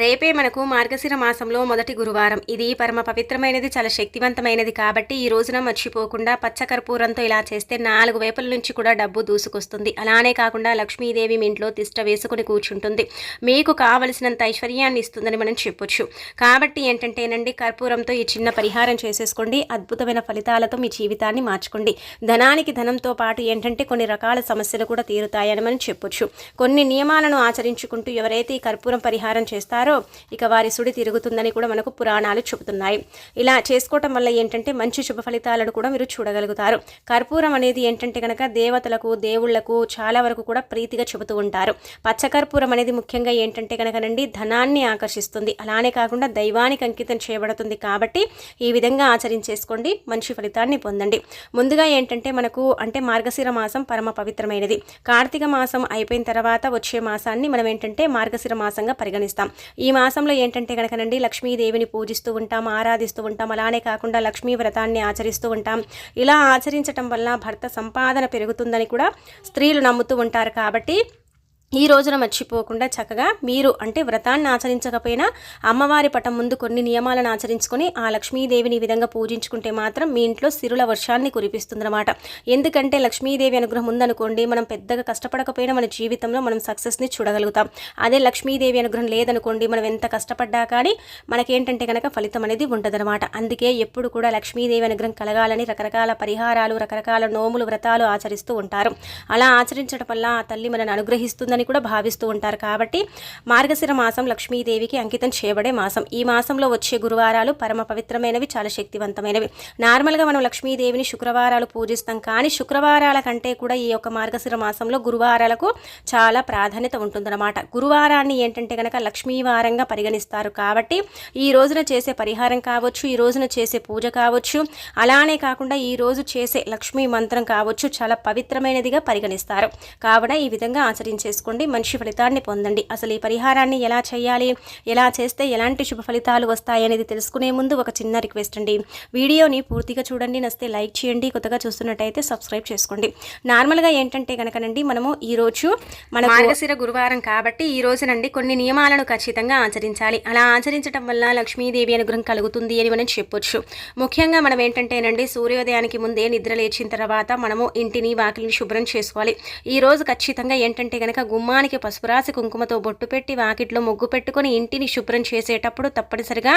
రేపే మనకు మార్గశిర మాసంలో మొదటి గురువారం. ఇది పరమ పవిత్రమైనది చాలా శక్తివంతమైనది కాబట్టి ఈ రోజున మర్చిపోకుండా పచ్చకర్పూరంతో ఇలా చేస్తే నాలుగు వైపుల నుంచి కూడా డబ్బు దూసుకొస్తుంది. అలానే కాకుండా లక్ష్మీదేవి మీ ఇంట్లో తిష్ట వేసుకుని కూర్చుంటుంది. మీకు కావలసినంత ఐశ్వర్యాన్ని ఇస్తుందని మనం చెప్పొచ్చు. కాబట్టి ఏంటంటేనండి కర్పూరంతో ఈ చిన్న పరిహారం చేసేసుకోండి. అద్భుతమైన ఫలితాలతో మీ జీవితాన్ని మార్చుకోండి. ధనానికి ధనంతో పాటు ఏంటంటే కొన్ని రకాల సమస్యలు కూడా తీరుతాయని మనం చెప్పొచ్చు. కొన్ని నియమాలను ఆచరించుకుంటూ ఎవరైతే ఈ కర్పూరం పరిహారం చేస్తారో ఇక వారి సుడి తిరుగుతుందని కూడా మనకు పురాణాలు చెబుతున్నాయి. ఇలా చేసుకోవటం వల్ల ఏంటంటే మంచి శుభ ఫలితాలను కూడా మీరు చూడగలుగుతారు. కర్పూరం అనేది ఏంటంటే కనుక దేవతలకు దేవుళ్ళకు చాలా వరకు కూడా ప్రీతిగా చెబుతూ ఉంటారు. పచ్చకర్పూరం అనేది ముఖ్యంగా ఏంటంటే కనుకనండి ధనాన్ని ఆకర్షిస్తుంది. అలానే కాకుండా దైవానికి అంకితం చేయబడుతుంది కాబట్టి ఈ విధంగా ఆచరించేసుకోండి మంచి ఫలితాన్ని పొందండి. ముందుగా ఏంటంటే మనకు అంటే మార్గశిర మాసం పరమ పవిత్రమైనది. కార్తీక మాసం అయిపోయిన తర్వాత వచ్చే మాసాన్ని మనం ఏంటంటే మార్గశిర మాసంగా పరిగణిస్తాం. ఈ మాసంలో ఏంటంటే కనుకనండి లక్ష్మీదేవిని పూజిస్తూ ఉంటాం ఆరాధిస్తూ ఉంటాం అలానే కాకుండా లక్ష్మీ వ్రతాన్ని ఆచరిస్తూ ఉంటాం. ఇలా ఆచరించటం వల్ల భర్త సంపాదన పెరుగుతుందని కూడా స్త్రీలు నమ్ముతూ ఉంటారు కాబట్టి ఈ రోజున మర్చిపోకుండా చక్కగా మీరు అంటే వ్రతాన్ని ఆచరించకపోయినా అమ్మవారి పటం ముందు కొన్ని నియమాలను ఆచరించుకొని ఆ లక్ష్మీదేవిని ఈ విధంగా పూజించుకుంటే మాత్రం మీ ఇంట్లో సిరుల వర్షాన్ని కురిపిస్తుందన్నమాట. ఎందుకంటే లక్ష్మీదేవి అనుగ్రహం ఉందనుకోండి మనం పెద్దగా కష్టపడకపోయినా మన జీవితంలో మనం సక్సెస్ని చూడగలుగుతాం. అదే లక్ష్మీదేవి అనుగ్రహం లేదనుకోండి మనం ఎంత కష్టపడ్డా కానీ మనకేంటంటే కనుక ఫలితం అనేది ఉంటుందన్నమాట అందుకే ఎప్పుడు కూడా లక్ష్మీదేవి అనుగ్రహం కలగాలని రకరకాల పరిహారాలు రకరకాల నోములు వ్రతాలు ఆచరిస్తూ ఉంటారు. అలా ఆచరించడం వల్ల ఆ తల్లి మనల్ని అనుగ్రహిస్తుందని కూడా భావిస్తూ ఉంటారు. కాబట్టి మార్గశిర మాసం లక్ష్మీదేవికి అంకితం చేయబడే మాసం. ఈ మాసంలో వచ్చే గురువారాలు పరమ పవిత్రమైనవి చాలా శక్తివంతమైనవి. నార్మల్గా మనం లక్ష్మీదేవిని శుక్రవారాలు పూజిస్తాం. కానీ శుక్రవారాల కంటే కూడా ఈ యొక్క మార్గశిర మాసంలో గురువారాలకు చాలా ప్రాధాన్యత ఉంటుందన్నమాట. గురువారాన్ని ఏంటంటే కనుక లక్ష్మీవారంగా పరిగణిస్తారు. కాబట్టి ఈ రోజున చేసే పరిహారం కావచ్చు ఈ రోజున చేసే పూజ కావచ్చు అలానే కాకుండా ఈ రోజు చేసే లక్ష్మీ మంత్రం కావచ్చు చాలా పవిత్రమైనదిగా పరిగణిస్తారు. కావున ఈ విధంగా ఆచరించేసుకోండి మంచి ఫలితాన్ని పొందండి. అసలు ఈ పరిహారాన్ని ఎలా చేయాలి ఎలా చేస్తే ఎలాంటి శుభ ఫలితాలు వస్తాయి అనేది తెలుసుకునే ముందు ఒక చిన్న రిక్వెస్ట్ అండి. వీడియోని పూర్తిగా చూడండి నస్తే లైక్ చేయండి కొత్తగా చూస్తున్నట్టయితే సబ్స్క్రైబ్ చేసుకోండి. నార్మల్గా ఏంటంటే కనుకనండి మనము ఈరోజు మన మార్గశిర గురువారం కాబట్టి ఈ రోజునండి కొన్ని నియమాలను ఖచ్చితంగా ఆచరించాలి. అలా ఆచరించడం వల్ల లక్ష్మీదేవి అనుగ్రహం కలుగుతుంది అని మనం చెప్పొచ్చు. ముఖ్యంగా మనం ఏంటంటేనండి సూర్యోదయానికి ముందే నిద్ర లేచిన తర్వాత మనము ఇంటిని వాకిలిని శుభ్రం చేసుకోవాలి. ఈ రోజు ఖచ్చితంగా ఏంటంటే కనుక గుమ్మానికి పసుపు రాసి కుంకుమతో బొట్టు పెట్టి వాకిట్లో ముగ్గు పెట్టుకొని ఇంటిని శుభ్రం చేసేటప్పుడు తప్పనిసరిగా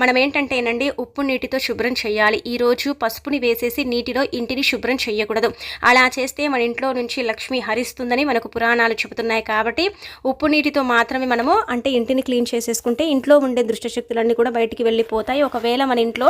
మనం ఏంటంటేనండి ఉప్పు నీటితో శుభ్రం చేయాలి. ఈరోజు పసుపుని వేసేసి నీటిలో ఇంటిని శుభ్రం చేయకూడదు. అలా చేస్తే మన ఇంట్లో నుంచి లక్ష్మి హరిస్తుందని మనకు పురాణాలు చెబుతున్నాయి కాబట్టి ఉప్పు నీటితో మాత్రమే మనము అంటే ఇంటిని క్లీన్ చేసేసుకుంటే ఇంట్లో ఉండే దృష్టశక్తులన్నీ కూడా బయటికి వెళ్ళిపోతాయి. ఒకవేళ మన ఇంట్లో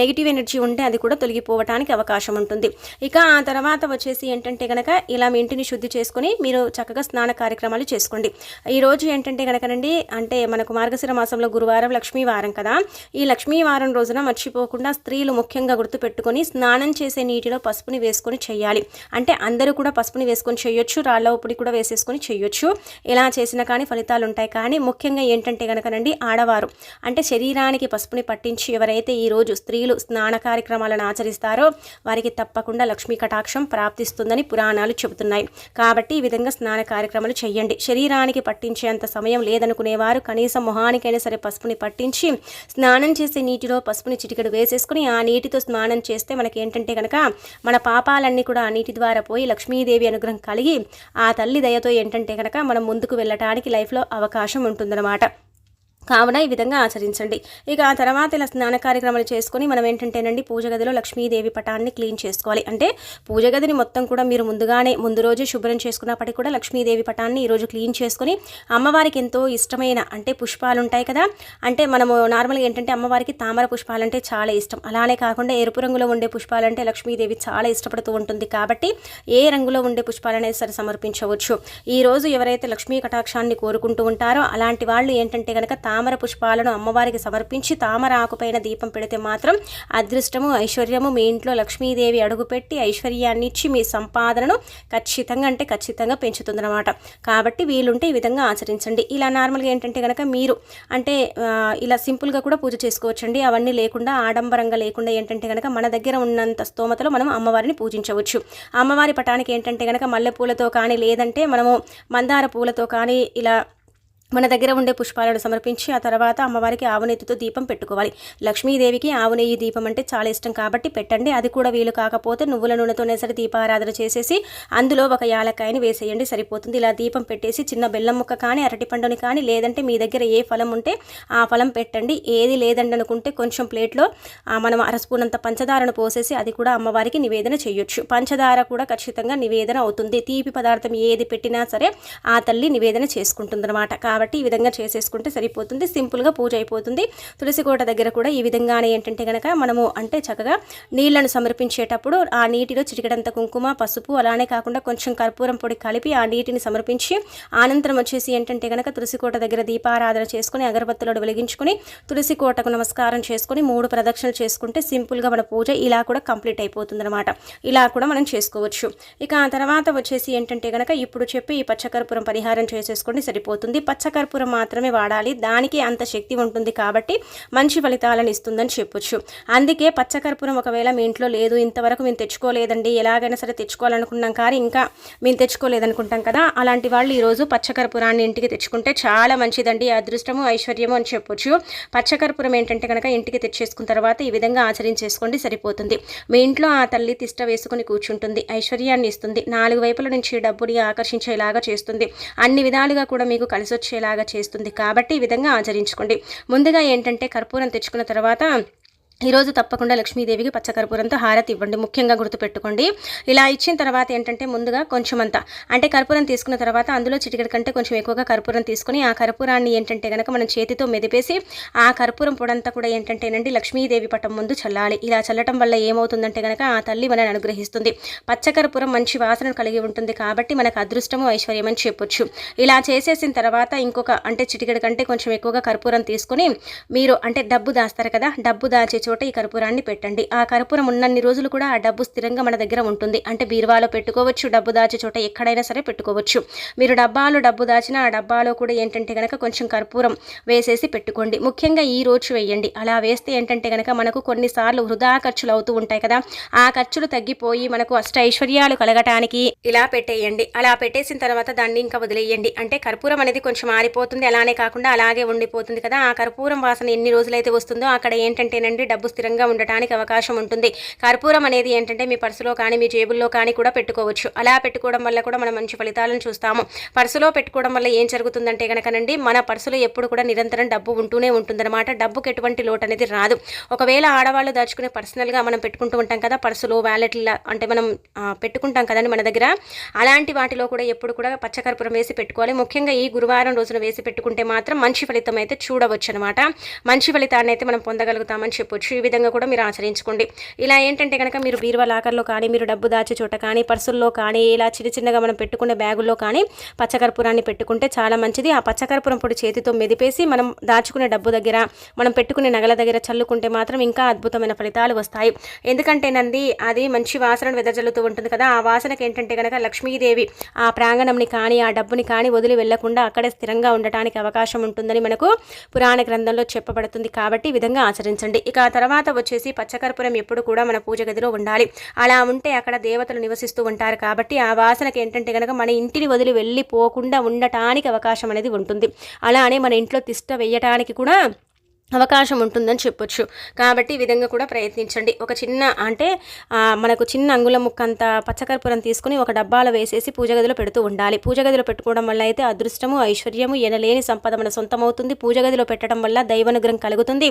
నెగిటివ్ ఎనర్జీ ఉంటే అది కూడా తొలగిపోవడానికి అవకాశం ఉంటుంది. ఇక ఆ తర్వాత వచ్చేసి ఏంటంటే కనుక ఇలా మీ ఇంటిని శుద్ధి చేసుకొని మీరు చక్కగా స్నాన కార్యక్రమాలు చేసుకోండి. ఈ రోజు ఏంటంటే కనుకనండి అంటే మనకు మార్గశిర మాసంలో గురువారం లక్ష్మీ వారం కదా. ఈ లక్ష్మీ వారం రోజున మర్చిపోకుండా స్త్రీలు ముఖ్యంగా గుర్తుపెట్టుకొని స్నానం చేసే నీటిలో పసుపుని వేసుకొని చేయాలి. అంటే అందరూ కూడా పసుపుని వేసుకొని చేయొచ్చు రాళ్ళ ఉప్పుడి కూడా వేసేసుకొని చేయొచ్చు. ఇలా చేసినా కానీ ఫలితాలు ఉంటాయి. కానీ ముఖ్యంగా ఏంటంటే కనుకనండి ఆడవారు అంటే శరీరానికి పసుపుని పట్టించి ఎవరైతే ఈ రోజు స్త్రీలు స్నాన కార్యక్రమాలను ఆచరిస్తారో వారికి తప్పకుండా లక్ష్మీ కటాక్షం ప్రాప్తిస్తుందని పురాణాలు చెబుతున్నాయి. కాబట్టి ఈ విధంగా స్నాన కార్యక్రమాలు చేయండి. శరీరానికి పట్టించేంత సమయం లేదనుకునేవారు కనీసం మొహానికైనా సరే పసుపుని పట్టించి స్నానం చేసే నీటిలో పసుపుని చిటికెడు వేసేసుకుని ఆ నీటితో స్నానం చేస్తే మనకి ఏంటంటే కనుక మన పాపాలన్నీ కూడా ఆ నీటి ద్వారా పోయి లక్ష్మీదేవి అనుగ్రహం కలిగి ఆ తల్లి దయతో ఏంటంటే కనుక మనం ముందుకు వెళ్ళటానికి లైఫ్లో అవకాశం ఉంటుందన్నమాట. కావున ఈ విధంగా ఆచరించండి. ఇక ఆ తర్వాత ఇలా స్నాన కార్యక్రమాలు చేసుకొని మనం ఏంటంటేనండి పూజ గదిలో లక్ష్మీదేవి పటాన్ని క్లీన్ చేసుకోవాలి. అంటే పూజ గదిని మొత్తం కూడా మీరు ముందుగానే ముందు రోజు శుభ్రం చేసుకున్నప్పటికీ కూడా లక్ష్మీదేవి పటాన్ని ఈరోజు క్లీన్ చేసుకుని అమ్మవారికి ఎంతో ఇష్టమైన అంటే పుష్పాలు ఉంటాయి కదా అంటే మనము నార్మల్గా ఏంటంటే అమ్మవారికి తామర పుష్పాలంటే చాలా ఇష్టం. అలానే కాకుండా ఎరుపు రంగులో ఉండే పుష్పాలంటే లక్ష్మీదేవి చాలా ఇష్టపడుతూ ఉంటుంది కాబట్టి ఏ రంగులో ఉండే పుష్పాలనే సరే సమర్పించవచ్చు. ఈ రోజు ఎవరైతే లక్ష్మీ కటాక్షాన్ని కోరుకుంటూ ఉంటారో అలాంటి వాళ్ళు ఏంటంటే కనుక తామర పుష్పాలను అమ్మవారికి సమర్పించి తామర ఆకుపైన దీపం పెడితే మాత్రం అదృష్టము ఐశ్వర్యము. మీ ఇంట్లో లక్ష్మీదేవి అడుగుపెట్టి ఐశ్వర్యాన్ని ఇచ్చి మీ సంపాదనను ఖచ్చితంగా అంటే ఖచ్చితంగా పెంచుతుందన్నమాట. కాబట్టి వీలుంటే ఈ విధంగా ఆచరించండి. ఇలా నార్మల్గా ఏంటంటే కనుక మీరు అంటే ఇలా సింపుల్గా కూడా పూజ చేసుకోవచ్చండి. అవన్నీ లేకుండా ఆడంబరంగా లేకుండా ఏంటంటే కనుక మన దగ్గర ఉన్నంత స్తోమతలో మనం అమ్మవారిని పూజించవచ్చు. అమ్మవారి పటానికి ఏంటంటే కనుక మల్లెపూలతో కానీ లేదంటే మనము మందార పూలతో కానీ ఇలా మన దగ్గర ఉండే పుష్పాలను సమర్పించి ఆ తర్వాత అమ్మవారికి ఆవునెత్తితో దీపం పెట్టుకోవాలి. లక్ష్మీదేవికి ఆవునెయ్యి దీపం అంటే చాలా ఇష్టం కాబట్టి పెట్టండి. అది కూడా వీలు కాకపోతే నువ్వుల నూనెతోనే సరే దీపారాధన చేసేసి అందులో ఒక యాలక్కాయని వేసేయండి సరిపోతుంది. ఇలా దీపం పెట్టేసి చిన్న బెల్లం ముక్క కానీ అరటి పండుని కానీ లేదంటే మీ దగ్గర ఏ ఫలం ఉంటే ఆ ఫలం పెట్టండి. ఏది లేదండి అనుకుంటే కొంచెం ప్లేట్లో మనం అరస్పూనంత పంచదారను పోసేసి అది కూడా అమ్మవారికి నివేదన చేయొచ్చు. పంచదార కూడా ఖచ్చితంగా నివేదన అవుతుంది. తీపి పదార్థం ఏది పెట్టినా సరే ఆ తల్లి నివేదన చేసుకుంటుంది అనమాట కాబట్టి ఈ విధంగా చేసేసుకుంటే సరిపోతుంది. సింపుల్గా పూజ అయిపోతుంది. తులసి కోట దగ్గర కూడా ఈ విధంగానే ఏంటంటే కనుక మనము అంటే చక్కగా నీళ్ళను సమర్పించేటప్పుడు ఆ నీటిలో చిటికడంత కుంకుమ పసుపు అలానే కాకుండా కొంచెం కర్పూరం పొడి కలిపి ఆ నీటిని సమర్పించి అనంతరం వచ్చేసి ఏంటంటే కనుక తులసి కోట దగ్గర దీపారాధన చేసుకుని అగరబత్తులను వెలిగించుకుని తులసి కోటకు నమస్కారం చేసుకుని మూడు ప్రదక్షిణలు చేసుకుంటే సింపుల్గా మన పూజ ఇలా కూడా కంప్లీట్ అయిపోతుంది అనమాట ఇలా కూడా మనం చేసుకోవచ్చు. ఇక ఆ తర్వాత వచ్చేసి ఏంటంటే కనుక ఇప్పుడు చెప్పి ఈ పచ్చకర్పూరం పరిహారం చేసేసుకోండి సరిపోతుంది. పచ్చ పచ్చకర్పూరం మాత్రమే వాడాలి. దానికి అంత శక్తి ఉంటుంది కాబట్టి మంచి ఫలితాలను ఇస్తుందని చెప్పొచ్చు. అందుకే పచ్చకర్పూరం ఒకవేళ మీ ఇంట్లో లేదు ఇంతవరకు మేము తెచ్చుకోలేదండి ఎలాగైనా సరే తెచ్చుకోవాలనుకున్నాం కానీ ఇంకా మేము తెచ్చుకోలేదనుకుంటాం కదా అలాంటి వాళ్ళు ఈరోజు పచ్చకర్పూరాన్ని ఇంటికి తెచ్చుకుంటే చాలా మంచిదండి అదృష్టము ఐశ్వర్యము అని చెప్పొచ్చు. పచ్చకర్పూరం ఏంటంటే కనుక ఇంటికి తెచ్చేసుకున్న తర్వాత ఈ విధంగా ఆచరించేసుకోండి సరిపోతుంది. మీ ఇంట్లో ఆ తల్లి తిష్ట వేసుకుని కూర్చుంటుంది ఐశ్వర్యాన్ని ఇస్తుంది. నాలుగు వైపుల నుంచి డబ్బుని ఆకర్షించేలాగా చేస్తుంది. అన్ని విధాలుగా కూడా మీకు కలిసి వచ్చేలాగా చేస్తుంది. కాబట్టి ఈ విధంగా ఆచరించుకోండి. ముందుగా ఏంటంటే కర్పూరం తెచ్చుకున్న తర్వాత ఈరోజు తప్పకుండా లక్ష్మీదేవికి పచ్చకర్పూరంతో హారతి ఇవ్వండి. ముఖ్యంగా గుర్తుపెట్టుకోండి. ఇలా ఇచ్చిన తర్వాత ఏంటంటే ముందుగా కొంచెం అంతా అంటే కర్పూరం తీసుకున్న తర్వాత అందులో చిటికెడు కంటే కొంచెం ఎక్కువగా కర్పూరం తీసుకుని ఆ కర్పూరాన్ని ఏంటంటే కనుక మనం చేతితో మెదిపేసి ఆ కర్పూరం పొడంతా కూడా ఏంటంటేనండి లక్ష్మీదేవి పటం ముందు చల్లాలి. ఇలా చల్లటం వల్ల ఏమవుతుందంటే కనుక ఆ తల్లి మనని అనుగ్రహిస్తుంది. పచ్చకర్పూరం మంచి వాసన కలిగి ఉంటుంది కాబట్టి మనకు అదృష్టము ఐశ్వర్యం అని చెప్పొచ్చు. ఇలా చేసేసిన తర్వాత ఇంకొక అంటే చిటికెడు కంటే కొంచెం ఎక్కువగా కర్పూరం తీసుకుని మీరు అంటే డబ్బు దాస్తారు కదా డబ్బు దాచే చోట ఈ కర్పూరాన్ని పెట్టండి. ఆ కర్పూరం ఉన్నన్ని రోజులు కూడా ఆ డబ్బు స్థిరంగా మన దగ్గర ఉంటుంది. అంటే బీరువాలో పెట్టుకోవచ్చు డబ్బు దాచే చోట ఎక్కడైనా సరే పెట్టుకోవచ్చు. మీరు డబ్బాలో డబ్బు దాచిన ఆ డబ్బాలో కూడా ఏంటంటే కనుక కొంచెం కర్పూరం వేసేసి పెట్టుకోండి. ముఖ్యంగా ఈ రోజు వేయండి. అలా వేస్తే ఏంటంటే కనుక మనకు కొన్నిసార్లు వృధా ఖర్చులు అవుతూ ఉంటాయి కదా. ఆ ఖర్చులు తగ్గిపోయి మనకు అష్ట ఐశ్వర్యాలు కలగటానికి ఇలా పెట్టేయండి. అలా పెట్టేసిన తర్వాత దాన్ని ఇంకా వదిలేయండి. అంటే కర్పూరం అనేది కొంచెం ఆరిపోతుంది. అలానే కాకుండా అలాగే ఉండిపోతుంది కదా. ఆ కర్పూరం వాసన ఎన్ని రోజులైతే వస్తుందో అక్కడ ఏంటంటేనండి డబ్బు స్థిరంగా ఉండటానికి అవకాశం ఉంటుంది. కర్పూరం అనేది ఏంటంటే మీ పర్సులో కానీ మీ జేబుల్లో కానీ కూడా పెట్టుకోవచ్చు. అలా పెట్టుకోవడం వల్ల కూడా మనం మంచి ఫలితాలను చూస్తాము. పర్సులో పెట్టుకోవడం వల్ల ఏం జరుగుతుందంటే కనుకనండి మన పర్సులో ఎప్పుడు కూడా నిరంతరం డబ్బు ఉంటూనే ఉంటుందన్నమాట. డబ్బుకి ఎటువంటి లోటు అనేది రాదు. ఒకవేళ ఆడవాళ్ళు దాచుకునే పర్సనల్గా మనం పెట్టుకుంటూ ఉంటాం కదా పర్సులో వ్యాలెట్ల అంటే మనం పెట్టుకుంటాం కదండి మన దగ్గర. అలాంటి వాటిలో కూడా ఎప్పుడు కూడా పచ్చకర్పూరం వేసి పెట్టుకోవాలి. ముఖ్యంగా ఈ గురువారం రోజున వేసి పెట్టుకుంటే మాత్రం మంచి ఫలితం అయితే చూడవచ్చు అనమాట మంచి ఫలితాన్ని అయితే మనం పొందగలుగుతామని చెప్పొచ్చు. ఈ విధంగా కూడా మీరు ఆచరించుకోండి. ఇలా ఏంటంటే కనుక మీరు బీరువా లాకర్లో కానీ మీరు డబ్బు దాచే చోట కానీ పర్సుల్లో కానీ ఇలా చిన్న చిన్నగా మనం పెట్టుకునే బ్యాగుల్లో కానీ పచ్చకర్పూరాన్ని పెట్టుకుంటే చాలా మంచిది. ఆ పచ్చకర్పూరం పొడి చేతితో మెదిపేసి మనం దాచుకునే డబ్బు దగ్గర మనం పెట్టుకునే నగల దగ్గర చల్లుకుంటే మాత్రం ఇంకా అద్భుతమైన ఫలితాలు వస్తాయి. ఎందుకంటే నంది అది మంచి వాసనను వెదజల్లుతూ ఉంటుంది కదా ఆ వాసనకి ఏంటంటే కనుక లక్ష్మీదేవి ఆ ప్రాంగణంని కానీ ఆ డబ్బుని కానీ వదిలి వెళ్ళకుండా అక్కడే స్థిరంగా ఉండటానికి అవకాశం ఉంటుందని మనకు పురాణ గ్రంథంలో చెప్పబడుతుంది కాబట్టి ఈ విధంగా ఆచరించండి. ఇక తర్వాత వచ్చేసి పచ్చకర్పూరం ఎప్పుడు కూడా మన పూజ గదిలో ఉండాలి. అలా ఉంటే అక్కడ దేవతలు నివసిస్తూ ఉంటారు కాబట్టి ఆ వాసనకి ఏంటంటే కనుక మన ఇంటిని వదిలి వెళ్ళిపోకుండా ఉండటానికి అవకాశం అనేది ఉంటుంది. అలానే మన ఇంట్లో తిష్ట వేయటానికి కూడా అవకాశం ఉంటుందని చెప్పొచ్చు. కాబట్టి ఈ విధంగా కూడా ప్రయత్నించండి. ఒక చిన్న అంటే మనకు చిన్న అంగుళం ముక్క అంత పచ్చకర్పూరం తీసుకుని ఒక డబ్బాలో వేసేసి పూజ గదిలో పెడుతూ ఉండాలి. పూజ గదిలో పెట్టుకోవడం వల్ల అయితే అదృష్టము ఐశ్వర్యము ఎనలేని సంపద మన సొంతమవుతుంది. పూజ గదిలో పెట్టడం వల్ల దైవనుగ్రహం కలుగుతుంది.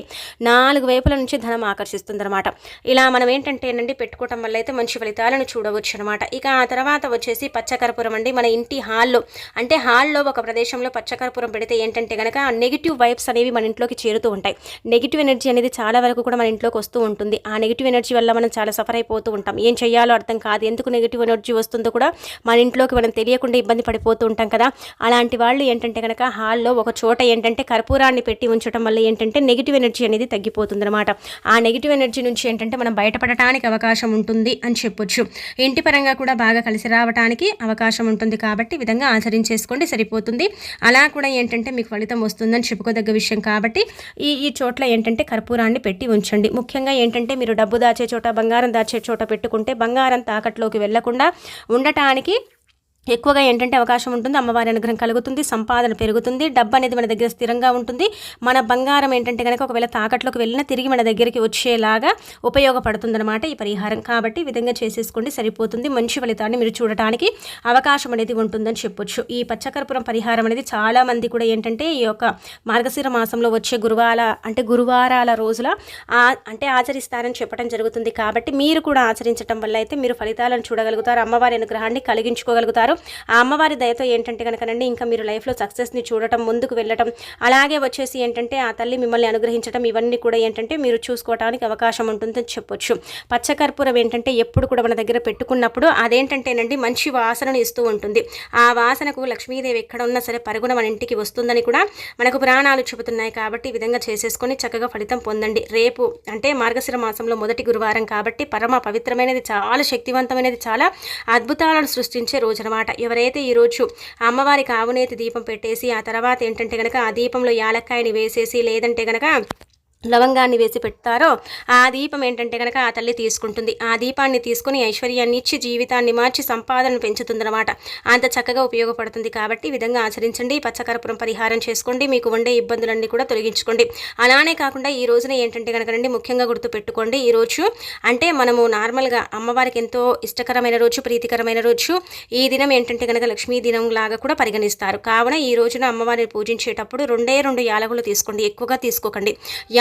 నాలుగు వైపుల నుంచి ధనం ఆకర్షిస్తుంది అనమాట ఇలా మనం ఏంటంటే అండి పెట్టుకోవడం వల్ల అయితే మంచి ఫలితాలను చూడవచ్చు అనమాట ఇక ఆ తర్వాత వచ్చేసి పచ్చకర్పూరం అండి. మన ఇంటి హాల్లో అంటే హాల్లో ఒక ప్రదేశంలో పచ్చకర్పూరం పెడితే ఏంటంటే కనుక నెగిటివ్ వైబ్స్ అనేవి మన ఇంట్లోకి చేరుతూ ఉంటాయి. ఉంటాయి. నెగిటివ్ ఎనర్జీ అనేది చాలా వరకు కూడా మన ఇంట్లోకి వస్తూ ఉంటుంది. ఆ నెగిటివ్ ఎనర్జీ వల్ల మనం చాలా సఫర్ అయిపోతూ ఉంటాం. ఏం చేయాలో అర్థం కాదు. ఎందుకు నెగిటివ్ ఎనర్జీ వస్తుందో కూడా మన ఇంట్లోకి మనం తెలియకుండా ఇబ్బంది పడిపోతూ ఉంటాం కదా. అలాంటి వాళ్ళు ఏంటంటే కనుక హాల్లో ఒక చోట ఏంటంటే కర్పూరాన్ని పెట్టి ఉంచడం వల్ల ఏంటంటే నెగిటివ్ ఎనర్జీ అనేది తగ్గిపోతుంది అనమాట ఆ నెగిటివ్ ఎనర్జీ నుంచి ఏంటంటే మనం బయటపడటానికి అవకాశం ఉంటుంది అని చెప్పొచ్చు. ఇంటి పరంగా కూడా బాగా కలిసి రావడానికి అవకాశం ఉంటుంది కాబట్టి విధంగా ఆచరించేసుకోండి సరిపోతుంది. అలా కూడా ఏంటంటే మీకు ఫలితం వస్తుందని చెప్పుకోదగ్గ విషయం కాబట్టి ఈ ఈ చోట్ల ఏంటంటే కర్పూరాన్ని పెట్టి ఉంచండి. ముఖ్యంగా ఏంటంటే మీరు డబ్బు దాచే చోట బంగారం దాచే చోట పెట్టుకుంటే బంగారం తాకట్లోకి వెళ్ళకుండా ఉండటానికి ఎక్కువగా ఏంటంటే అవకాశం ఉంటుంది అమ్మవారి అనుగ్రహం కలుగుతుంది సంపాదన పెరుగుతుంది డబ్బు అనేది మన దగ్గర స్థిరంగా ఉంటుంది. మన బంగారం ఏంటంటే కనుక ఒకవేళ తాకట్లోకి వెళ్ళినా తిరిగి మన దగ్గరికి వచ్చేలాగా ఉపయోగపడుతుందన్నమాట ఈ పరిహారం. కాబట్టి ఈ విధంగా చేసేసుకోండి సరిపోతుంది. మంచి ఫలితాన్ని మీరు చూడటానికి అవకాశం అనేది ఉంటుందని చెప్పొచ్చు. ఈ పచ్చకర్పూరం పరిహారం అనేది చాలామంది కూడా ఏంటంటే ఈ యొక్క మార్గశిర మాసంలో వచ్చే గురువాల అంటే గురువారాల రోజుల అంటే ఆచరిస్తారని చెప్పడం జరుగుతుంది. కాబట్టి మీరు కూడా ఆచరించడం వల్ల అయితే మీరు ఫలితాలను చూడగలుగుతారు అమ్మవారి అనుగ్రహాన్ని కలిగించుకోగలుగుతారు. ఆ అమ్మవారి దయతో ఏంటంటే కనుకనండి ఇంకా మీరు లైఫ్లో సక్సెస్ని చూడటం ముందుకు వెళ్ళటం అలాగే వచ్చేసి ఏంటంటే ఆ తల్లి మిమ్మల్ని అనుగ్రహించడం ఇవన్నీ కూడా ఏంటంటే మీరు చూసుకోవడానికి అవకాశం ఉంటుందని చెప్పొచ్చు. పచ్చకర్పూరం ఏంటంటే ఎప్పుడు కూడా మన దగ్గర పెట్టుకున్నప్పుడు అదేంటంటేనండి మంచి వాసనను ఇస్తూ ఉంటుంది. ఆ వాసనకు లక్ష్మీదేవి ఎక్కడ ఉన్నా సరే పరుగున మన ఇంటికి వస్తుందని కూడా మనకు పురాణాలు చెబుతున్నాయి కాబట్టి ఈ విధంగా చేసేసుకొని చక్కగా ఫలితం పొందండి. రేపు అంటే మార్గశిర మాసంలో మొదటి గురువారం కాబట్టి పరమ పవిత్రమైనది చాలా శక్తివంతమైనది చాలా అద్భుతాలను సృష్టించే రోజు అనమాట అనమాట. ఎవరైతే ఈరోజు అమ్మవారికి ఆవునేతి దీపం పెట్టేసి ఆ తర్వాత ఏంటంటే కనుక ఆ దీపంలో యాలక్కాయని వేసేసి లేదంటే కనుక లవంగాన్ని వేసి పెడతారో ఆ దీపం ఏంటంటే కనుక ఆ తల్లి తీసుకుంటుంది. ఆ దీపాన్ని తీసుకుని ఐశ్వర్యాన్ని ఇచ్చి జీవితాన్ని మార్చి సంపాదనను పెంచుతుందన్నమాట. అంత చక్కగా ఉపయోగపడుతుంది కాబట్టి ఈ విధంగా ఆచరించండి. పచ్చకరపురం పరిహారం చేసుకోండి. మీకు ఉండే ఇబ్బందులన్నీ కూడా తొలగించుకోండి. అలానే కాకుండా ఈ రోజున ఏంటంటే కనుక ముఖ్యంగా గుర్తుపెట్టుకోండి ఈ రోజు అంటే మనము నార్మల్గా అమ్మవారికి ఎంతో ఇష్టకరమైన రోజు ప్రీతికరమైన రోజు. ఈ దినం ఏంటంటే కనుక లక్ష్మీ దినం లాగా కూడా పరిగణిస్తారు. కావున ఈ రోజున అమ్మవారిని పూజించేటప్పుడు రెండే రెండు యాలకులు తీసుకోండి. ఎక్కువగా తీసుకోకండి.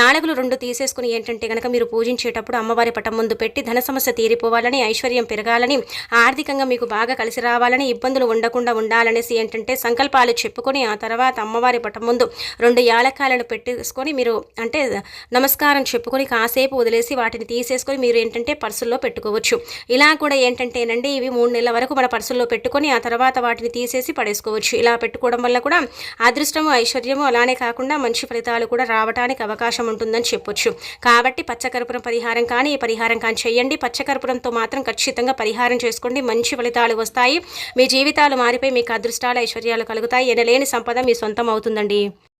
యాలకులు రెండు తీసేసుకుని ఏంటంటే కనుక మీరు పూజించేటప్పుడు అమ్మవారి పటం ముందు పెట్టి ధన సమస్య తీరిపోవాలని ఐశ్వర్యం పెరగాలని ఆర్థికంగా మీకు బాగా కలిసి రావాలని ఇబ్బందులు ఉండకుండా ఉండాలనేసి ఏంటంటే సంకల్పాలు చెప్పుకొని ఆ తర్వాత అమ్మవారి పటం ముందు రెండు యాలకాలను పెట్టేసుకొని మీరు అంటే నమస్కారం చెప్పుకొని కాసేపు వదిలేసి వాటిని తీసేసుకొని మీరు ఏంటంటే పర్సుల్లో పెట్టుకోవచ్చు. ఇలా కూడా ఏంటంటేనండి ఇవి మూడు నెలల వరకు మన పర్సుల్లో పెట్టుకొని ఆ తర్వాత వాటిని తీసేసి పడేసుకోవచ్చు. ఇలా పెట్టుకోవడం వల్ల కూడా అదృష్టము ఐశ్వర్యము అలానే కాకుండా మంచి ఫలితాలు కూడా రావడానికి అవకాశం ఉంటుందని చెప్పొచ్చు. కాబట్టి పచ్చకర్పూరం పరిహారం కానీ ఈ పరిహారం కానీ చేయండి. పచ్చకర్పూరంతో మాత్రం ఖచ్చితంగా పరిహారం చేసుకోండి. మంచి ఫలితాలు వస్తాయి. మీ జీవితాలు మారిపోయి మీకు అదృష్టాలు ఐశ్వర్యాలు కలుగుతాయి. ఎనలేని సంపద మీ సొంతం అవుతుందండి.